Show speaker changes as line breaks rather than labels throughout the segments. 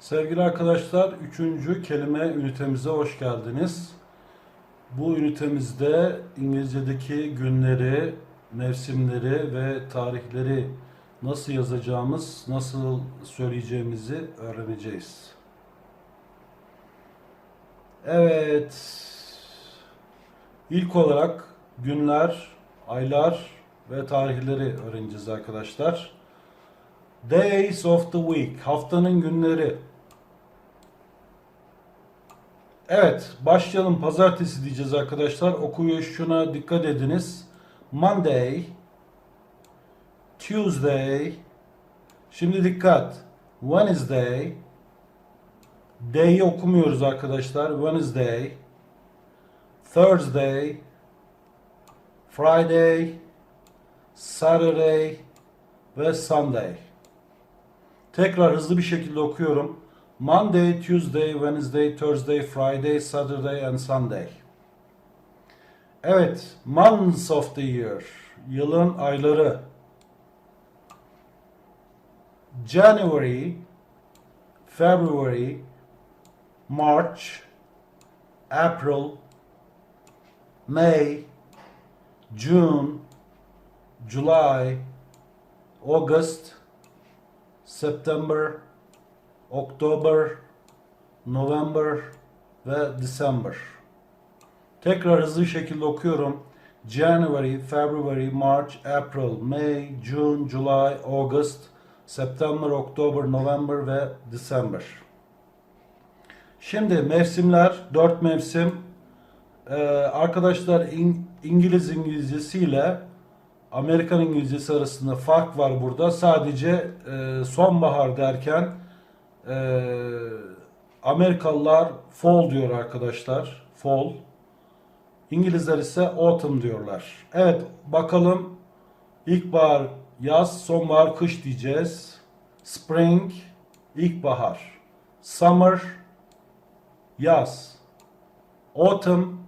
Sevgili arkadaşlar, üçüncü kelime ünitemize hoş geldiniz. Bu ünitemizde İngilizce'deki günleri, mevsimleri ve tarihleri nasıl yazacağımız, nasıl söyleyeceğimizi öğreneceğiz. Evet, ilk olarak günler, aylar ve tarihleri öğreneceğiz arkadaşlar. Days of the week. Haftanın günleri. Evet, başlayalım. Pazartesi diyeceğiz arkadaşlar. Okuyuşuna dikkat ediniz. Monday, Tuesday. Şimdi dikkat. Wednesday. Day'i okumuyoruz arkadaşlar. Wednesday. Thursday. Friday. Saturday ve Sunday. Tekrar hızlı bir şekilde okuyorum. Monday, Tuesday, Wednesday, Thursday, Friday, Saturday and Sunday. Evet, months of the year. Yılın ayları. January, February, March, April, May, June, July, August, September, October, November ve December. Tekrar hızlı şekilde okuyorum. January, February, March, April, May, June, July, August, September, October, November ve December. Şimdi mevsimler, dört mevsim. Ee, arkadaşlar İng- İngiliz İngilizcesiyle Amerikan İngilizcesi arasında fark var burada. Sadece e, sonbahar derken e, Amerikalılar fall diyor arkadaşlar. Fall. İngilizler ise autumn diyorlar. Evet bakalım ilkbahar, yaz, sonbahar, kış diyeceğiz. Spring, ilkbahar. Summer, yaz. Autumn,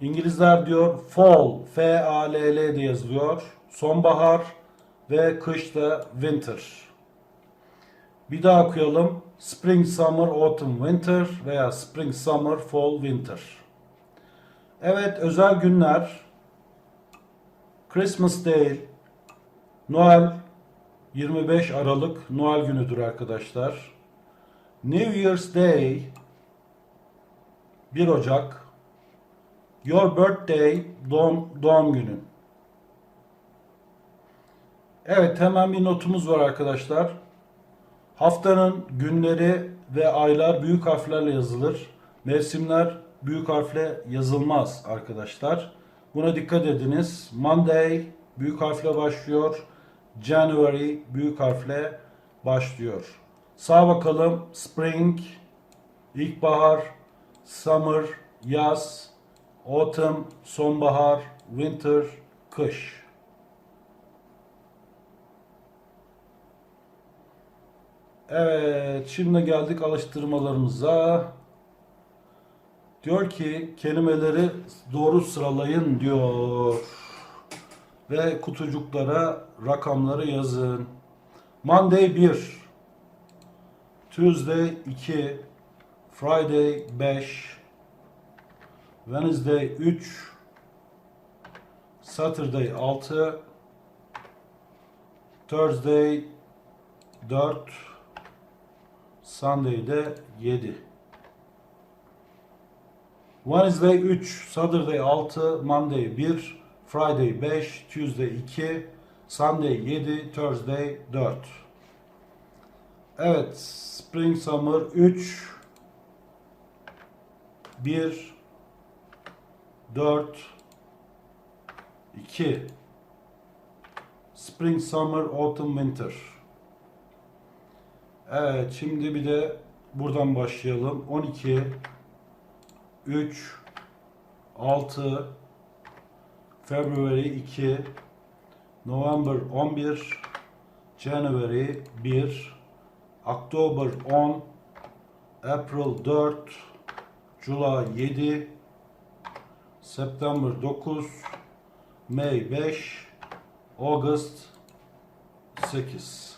İngilizler diyor fall, F-A-L-L diye yazılıyor. Sonbahar ve kış da winter. Bir daha okuyalım. Spring, summer, autumn, winter veya spring, summer, fall, winter. Evet, özel günler. Christmas Day, Noel 25 Aralık Noel günüdür arkadaşlar. New Year's Day 1 Ocak Your birthday doğum, doğum günün. Evet hemen bir notumuz var arkadaşlar. Haftanın günleri ve aylar büyük harflerle yazılır. Mevsimler büyük harfle yazılmaz arkadaşlar. Buna dikkat ediniz. Monday büyük harfle başlıyor. January büyük harfle başlıyor. Sağ bakalım. Spring, ilkbahar, summer, yaz, autumn, sonbahar, winter, kış. Evet, şimdi geldik alıştırmalarımıza. Diyor ki kelimeleri doğru sıralayın diyor. Ve kutucuklara rakamları yazın. Monday 1, Tuesday 2, Friday 5, Wednesday 3, Saturday 6, Thursday 4, Sunday de 7. Wednesday 3, Saturday 6, Monday 1, Friday 5, Tuesday 2, Sunday 7, Thursday 4. Evet, Spring Summer 3, 1, 4 2 Spring, Summer, Autumn, Winter. Evet, şimdi bir de buradan başlayalım. 12 3 6 February 2 November 11 January 1 October 10 April 4 July 7 September 9, May 5, August 8.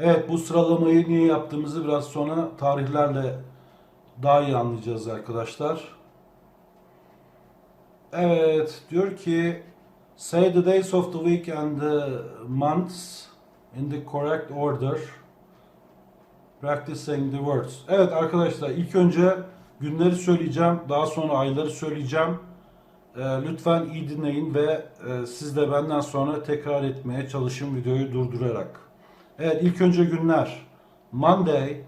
Evet bu sıralamayı niye yaptığımızı biraz sonra tarihlerle daha iyi anlayacağız arkadaşlar. Evet diyor ki say the days of the week and the months in the correct order. Practicing the words. Evet arkadaşlar ilk önce günleri söyleyeceğim. Daha sonra ayları söyleyeceğim. Ee, lütfen iyi dinleyin ve e, siz de benden sonra tekrar etmeye çalışın videoyu durdurarak. Evet ilk önce günler. Monday,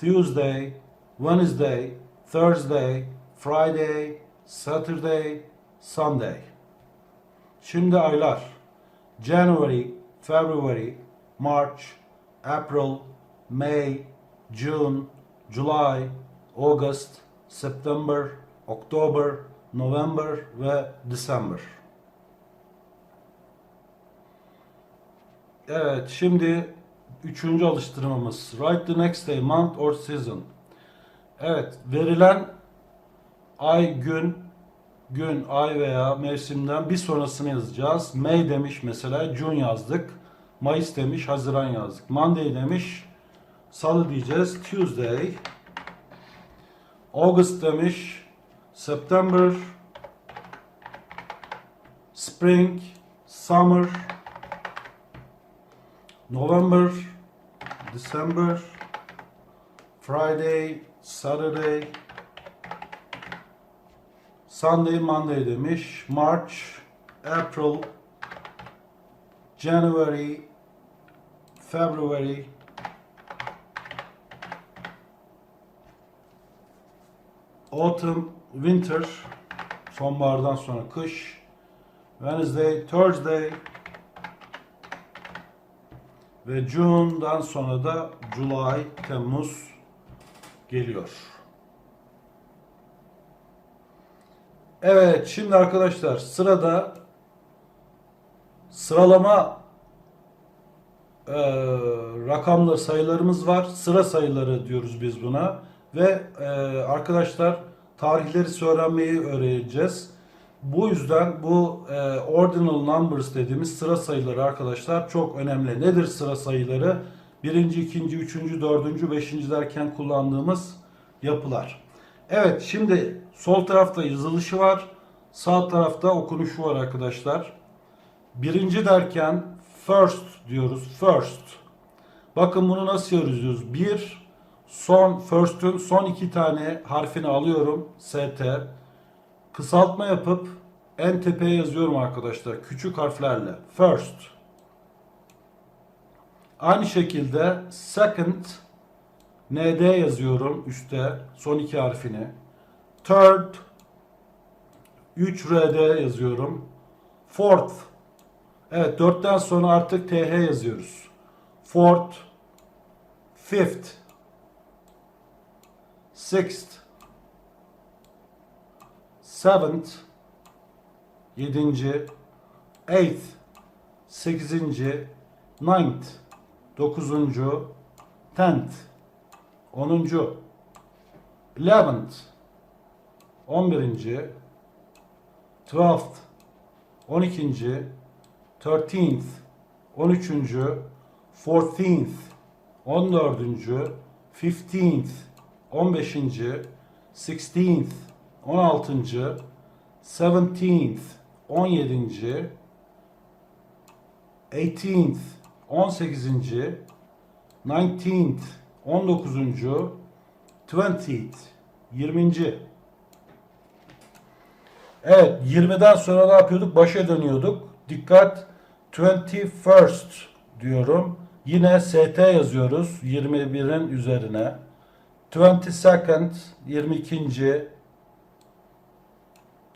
Tuesday, Wednesday, Thursday, Friday, Saturday, Sunday. Şimdi aylar. January, February, March, April, May, June, July, August, September, October, November ve December. Evet, şimdi üçüncü alıştırmamız. Write the next day, month or season. Evet, verilen ay, gün, gün, ay veya mevsimden bir sonrasını yazacağız. May demiş mesela, June yazdık. Mayıs demiş, Haziran yazdık. Monday demiş, Salı diyeceğiz, Tuesday. August demiş, September, Spring, Summer, November, December, Friday, Saturday, Sunday, Monday demiş. March, April, January, February, Autumn, Winter, sonbahardan sonra kış, Wednesday, Thursday ve June'dan sonra da July, Temmuz geliyor. Evet, şimdi arkadaşlar sırada sıralama e, rakamlı sayılarımız var. Sıra sayıları diyoruz biz buna. Ve e, arkadaşlar tarihleri öğrenmeyi öğreneceğiz. Bu yüzden bu e, ordinal numbers dediğimiz sıra sayıları arkadaşlar çok önemli. Nedir sıra sayıları? Birinci, ikinci, üçüncü, dördüncü, beşinci derken kullandığımız yapılar. Evet şimdi sol tarafta yazılışı var. Sağ tarafta okunuşu var arkadaşlar. Birinci derken first diyoruz. First. Bakın bunu nasıl yazıyoruz? Bir, son, first'ün son iki tane harfini alıyorum. ST. Kısaltma yapıp en tepeye yazıyorum arkadaşlar. Küçük harflerle. First. Aynı şekilde second ND yazıyorum üstte son iki harfini. Third 3 RD yazıyorum. Fourth Evet dörtten sonra artık TH yazıyoruz. Fourth Fifth Sixth Seventh Yedinci Eighth Sekizinci Ninth Dokuzuncu Tenth Onuncu Eleventh On birinci Twelfth On ikinci Thirteenth On üçüncü Fourteenth On dördüncü Fifteenth On beşinci Sixteenth On altıncı Seventeenth On yedinci Eighteenth On sekizinci Nineteenth 19. 20th 20. Evet 20'den sonra ne yapıyorduk? Başa dönüyorduk. Dikkat 21st diyorum. Yine ST yazıyoruz 21'in üzerine. 22nd 22.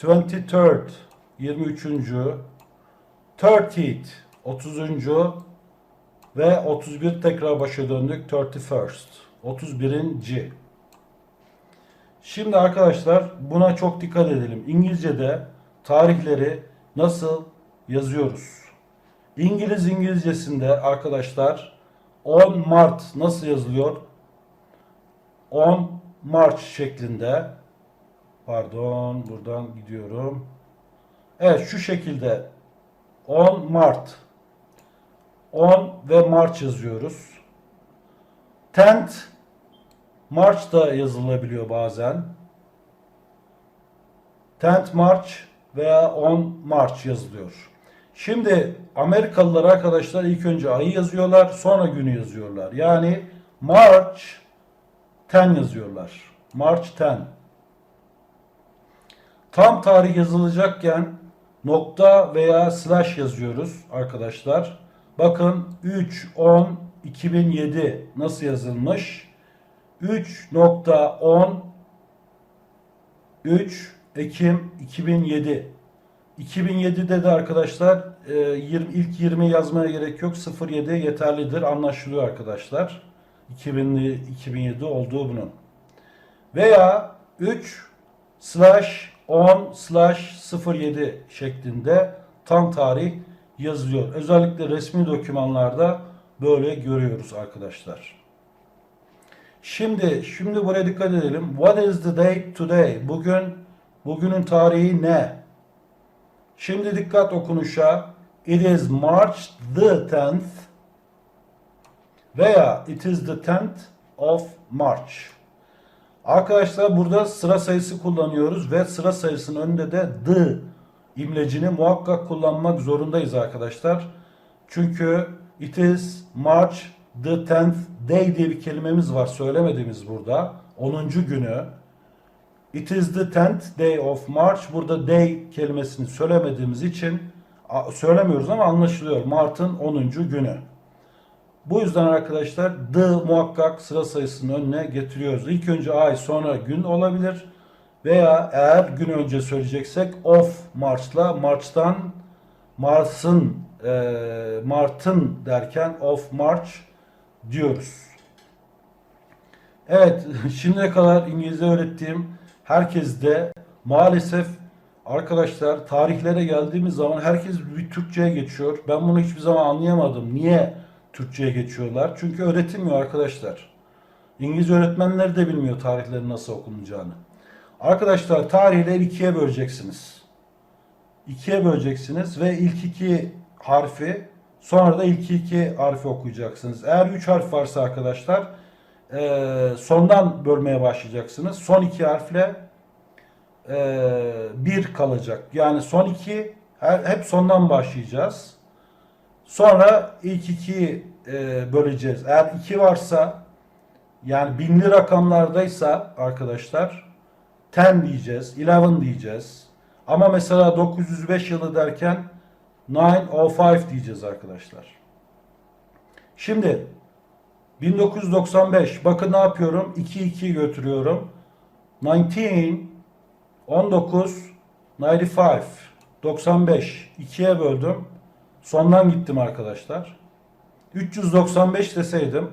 23rd 23. 30th 30. Ve 31 tekrar başa döndük. 31st. 31. Şimdi arkadaşlar buna çok dikkat edelim. İngilizce'de tarihleri nasıl yazıyoruz? İngiliz İngilizcesinde arkadaşlar 10 Mart nasıl yazılıyor? 10 March şeklinde. Pardon buradan gidiyorum. Evet şu şekilde 10 Mart 10 ve March yazıyoruz. 10th March da yazılabiliyor bazen. 10th March veya 10 March yazılıyor. Şimdi Amerikalılar arkadaşlar ilk önce ayı yazıyorlar, sonra günü yazıyorlar. Yani March 10 yazıyorlar. March 10. Tam tarih yazılacakken nokta veya slash yazıyoruz arkadaşlar. Bakın 3 10 2007 nasıl yazılmış? 3.10 3 Ekim 2007 2007'de de arkadaşlar e, 20, ilk 20 yazmaya gerek yok. 07 yeterlidir. Anlaşılıyor arkadaşlar. 2000'li 2007 olduğu bunun. Veya 3 slash 10 slash 07 şeklinde tam tarih yazılıyor. Özellikle resmi dokümanlarda böyle görüyoruz arkadaşlar. Şimdi şimdi buraya dikkat edelim. What is the date today? Bugün bugünün tarihi ne? Şimdi dikkat okunuşa. It is March the 10th veya it is the 10th of March. Arkadaşlar burada sıra sayısı kullanıyoruz ve sıra sayısının önünde de the imlecini muhakkak kullanmak zorundayız arkadaşlar. Çünkü it is March the 10th day diye bir kelimemiz var söylemediğimiz burada. 10. günü. It is the 10th day of March. Burada day kelimesini söylemediğimiz için söylemiyoruz ama anlaşılıyor. Mart'ın 10. günü. Bu yüzden arkadaşlar the muhakkak sıra sayısının önüne getiriyoruz. İlk önce ay sonra gün olabilir. Veya eğer gün önce söyleyeceksek of March'la March'tan Mars'ın e, Mart'ın derken of March diyoruz. Evet, şimdiye kadar İngilizce öğrettiğim herkes de maalesef arkadaşlar tarihlere geldiğimiz zaman herkes bir Türkçe'ye geçiyor. Ben bunu hiçbir zaman anlayamadım. Niye Türkçe'ye geçiyorlar? Çünkü öğretilmiyor arkadaşlar. İngilizce öğretmenleri de bilmiyor tarihlerin nasıl okunacağını. Arkadaşlar tarihleri ikiye böleceksiniz. İkiye böleceksiniz ve ilk iki harfi sonra da ilk iki harfi okuyacaksınız. Eğer üç harf varsa arkadaşlar e, sondan bölmeye başlayacaksınız. Son iki harfle e, bir kalacak. Yani son iki her- hep sondan başlayacağız. Sonra ilk iki e, böleceğiz. Eğer iki varsa yani binli rakamlardaysa arkadaşlar 10 diyeceğiz, 11 diyeceğiz. Ama mesela 905 yılı derken 905 diyeceğiz arkadaşlar. Şimdi 1995 bakın ne yapıyorum? 2 2 götürüyorum. 19 19 95 95 2'ye böldüm. Sondan gittim arkadaşlar. 395 deseydim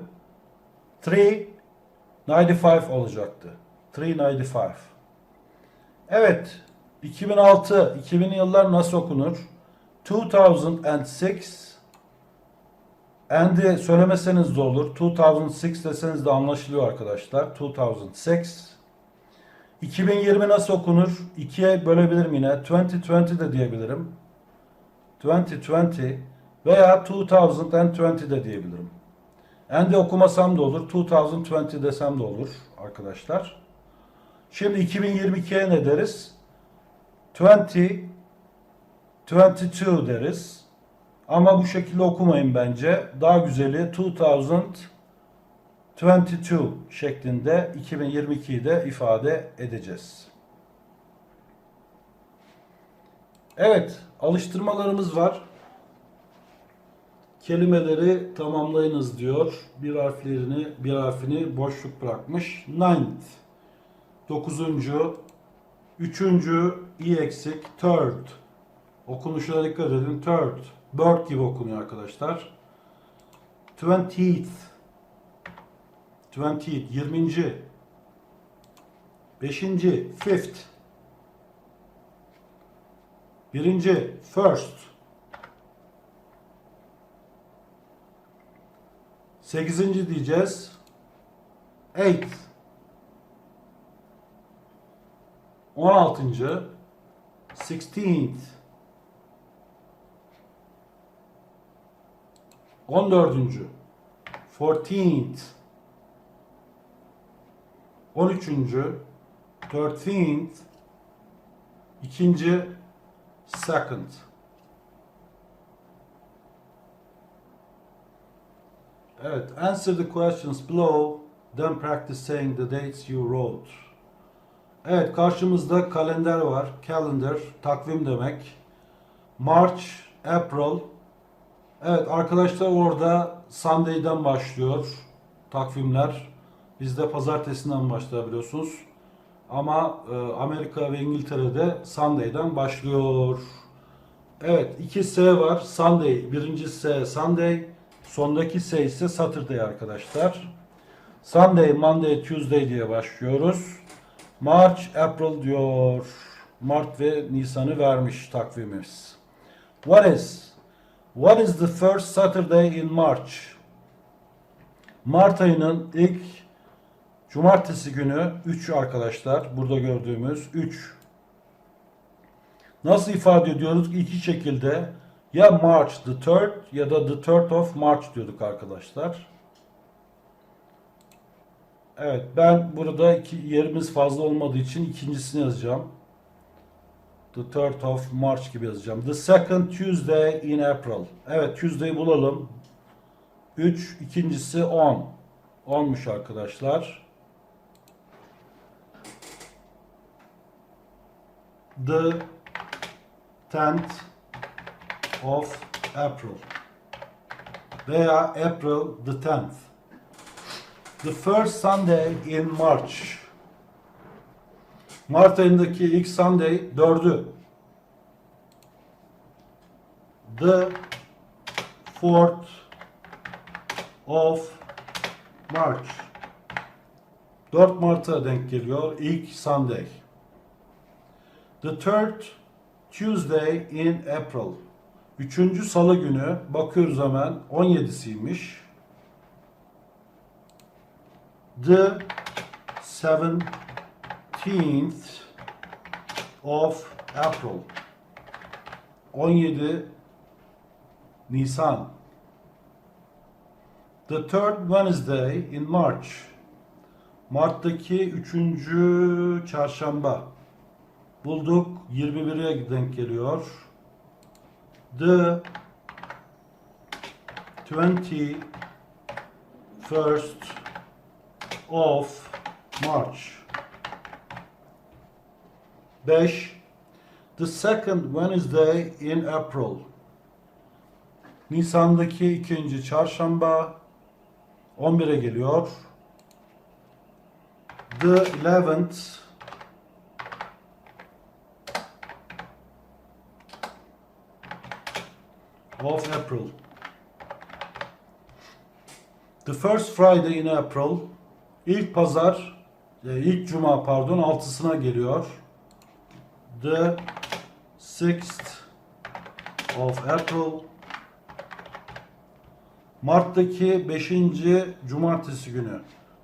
395 olacaktı. 395. Evet. 2006, 2000 yıllar nasıl okunur? 2006 And'i söylemeseniz de olur. 2006 deseniz de anlaşılıyor arkadaşlar. 2006. 2020 nasıl okunur? 2'ye bölebilirim yine. 2020 de diyebilirim. 2020 veya 2020 de diyebilirim. And'i okumasam da olur. 2020 desem de olur arkadaşlar. Şimdi 2022'ye ne deriz? 20 22 deriz. Ama bu şekilde okumayın bence. Daha güzeli 2022 şeklinde 2022'yi de ifade edeceğiz. Evet, alıştırmalarımız var. Kelimeleri tamamlayınız diyor. Bir harflerini, bir harfini boşluk bırakmış. Ninth. Dokuzuncu. Üçüncü. i eksik. Third. Okunuşuna dikkat edin. Third. Bird gibi okunuyor arkadaşlar. Twentieth. Twentieth. Yirminci. Beşinci. Fifth. Birinci. First. Sekizinci diyeceğiz. Eighth. On altıncı. Sixteenth. On dördüncü. Fourteenth. 13. 13th ikinci second Evet, answer the questions below, then practice saying the dates you wrote. Evet, karşımızda kalender var. Calendar, takvim demek. March, April. Evet, arkadaşlar orada Sunday'den başlıyor takvimler. Bizde pazartesinden başlar biliyorsunuz. Ama e, Amerika ve İngiltere'de Sunday'den başlıyor. Evet, iki S var. Sunday, birinci S Sunday. Sondaki S ise Saturday arkadaşlar. Sunday, Monday, Tuesday diye başlıyoruz. March, April diyor. Mart ve Nisan'ı vermiş takvimimiz. What is? What is the first Saturday in March? Mart ayının ilk cumartesi günü 3 arkadaşlar. Burada gördüğümüz 3. Nasıl ifade ediyoruz? İki şekilde. Ya March the 3rd ya da the 3rd of March diyorduk arkadaşlar. Evet ben burada iki yerimiz fazla olmadığı için ikincisini yazacağım. The 3rd of March gibi yazacağım. The second Tuesday in April. Evet Tuesday bulalım. 3 ikincisi 10. 10'muş arkadaşlar. The 10th of April veya April the 10th. The first Sunday in March. Mart ayındaki ilk Sunday dördü. The fourth of March. 4 Mart'a denk geliyor ilk Sunday. The third Tuesday in April. Üçüncü salı günü bakıyoruz hemen 17'siymiş. The 17th of April. 17 Nisan. The third Wednesday in March. Mart'taki üçüncü çarşamba. Bulduk. 21'e denk geliyor. The 21st of March. 5. The second Wednesday in April. Nisan'daki ikinci çarşamba 11'e geliyor. The 11th of April. The first Friday in April ilk pazar e, ilk cuma pardon altısına geliyor. The 6th of April Mart'taki 5. cumartesi günü.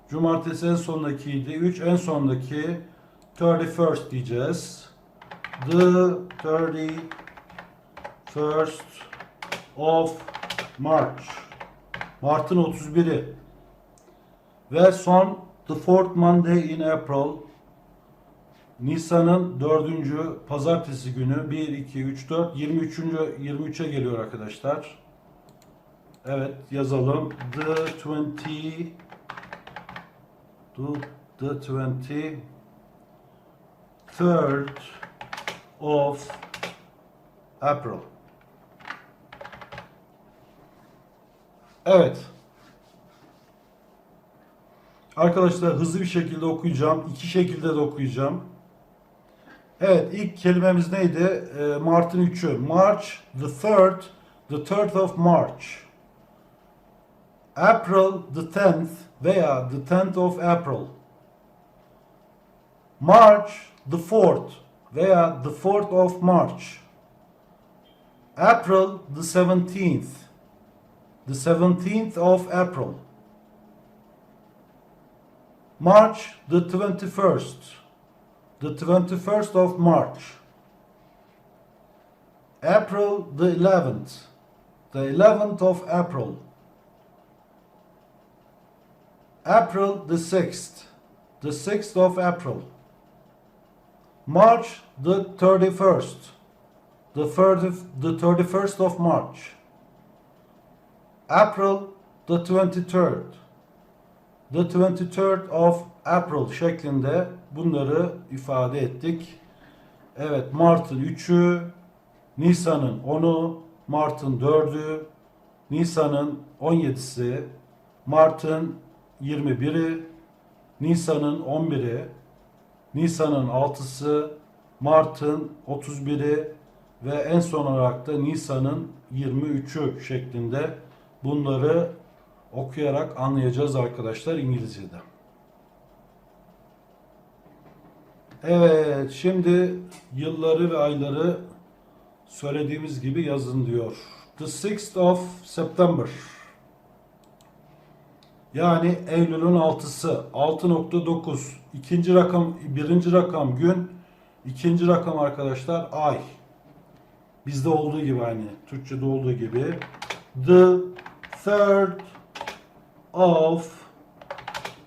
Cumartesi en sondakiydi. 3 en sondaki 31st diyeceğiz. The 31st of March. Mart'ın 31'i. Ve son The Fourth Monday in April. Nisan'ın 4. pazartesi günü 1, 2, 3, 4, 23. 23'e geliyor arkadaşlar. Evet yazalım. The 20 the, the 23rd of April. Evet. Arkadaşlar hızlı bir şekilde okuyacağım. İki şekilde de okuyacağım. Evet ilk kelimemiz neydi? Ee, Mart'ın 3'ü. March the third, the 3rd of March. April the 10th veya the 10th of April. March the 4th veya the 4th of March. April the 17th. The 17th of April. March the 21st. The 21st of March. April the 11th. The 11th of April. April the 6th. the 6th of April. March, the 31st. The, 30, the 31st of March. April, the 23rd. The 23rd of April şeklinde bunları ifade ettik. Evet, Mart'ın 3'ü, Nisan'ın 10'u, Mart'ın 4'ü, Nisan'ın 17'si, Mart'ın 21'i, Nisan'ın 11'i, Nisan'ın 6'sı, Mart'ın 31'i ve en son olarak da Nisan'ın 23'ü şeklinde bunları okuyarak anlayacağız arkadaşlar İngilizce'de. Evet, şimdi yılları ve ayları söylediğimiz gibi yazın diyor. The 6th of September. Yani Eylül'ün 6'sı 6.9 ikinci rakam birinci rakam gün ikinci rakam arkadaşlar ay bizde olduğu gibi hani Türkçe'de olduğu gibi the third of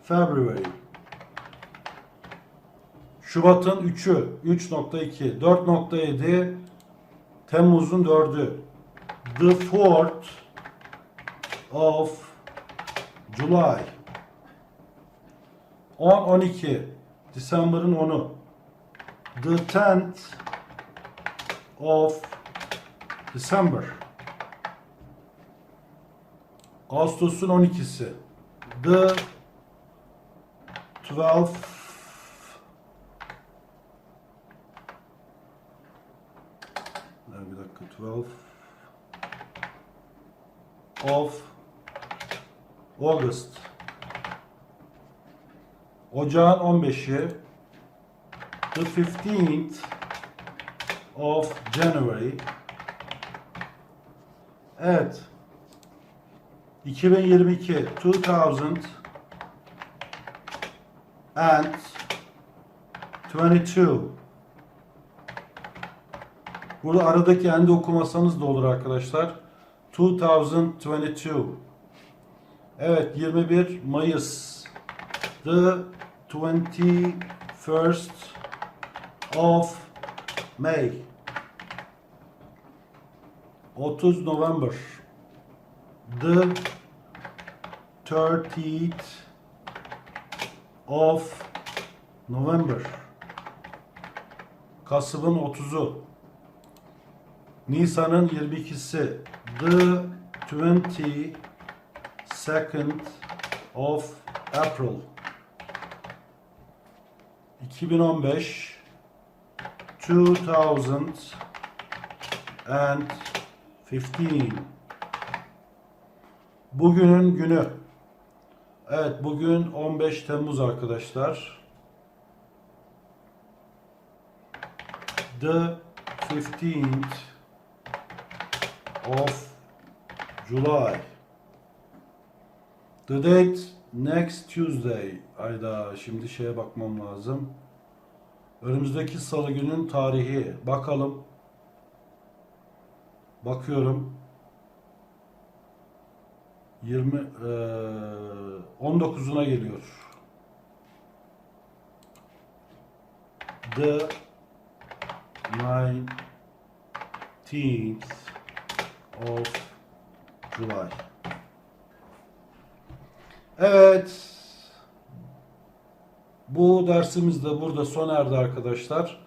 February. Şubat'ın 3'ü 3.2 4.7 Temmuz'un 4'ü the fourth of July. 10-12 December'ın 10'u The 10th of December Ağustos'un 12'si The 12th Bir dakika 12 of August. Ocağın 15'i. The 15th of January. Evet. 2022 2000 and 22 Burada aradaki endi okumasanız da olur arkadaşlar. 2022 Evet 21 Mayıs. The 21st of May. 30 November. The 30th of November. Kasım'ın 30'u. Nisan'ın 22'si. The 20 2nd of April 2015 2015 Bugünün günü Evet bugün 15 Temmuz arkadaşlar The 15th of July The date next Tuesday. Ayda şimdi şeye bakmam lazım. Önümüzdeki salı günün tarihi. Bakalım. Bakıyorum. 20 eee 19'una geliyor. The 19th of July. Evet. Bu dersimiz de burada sona erdi arkadaşlar.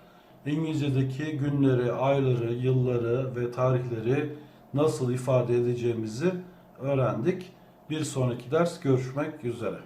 İngilizce'deki günleri, ayları, yılları ve tarihleri nasıl ifade edeceğimizi öğrendik. Bir sonraki ders görüşmek üzere.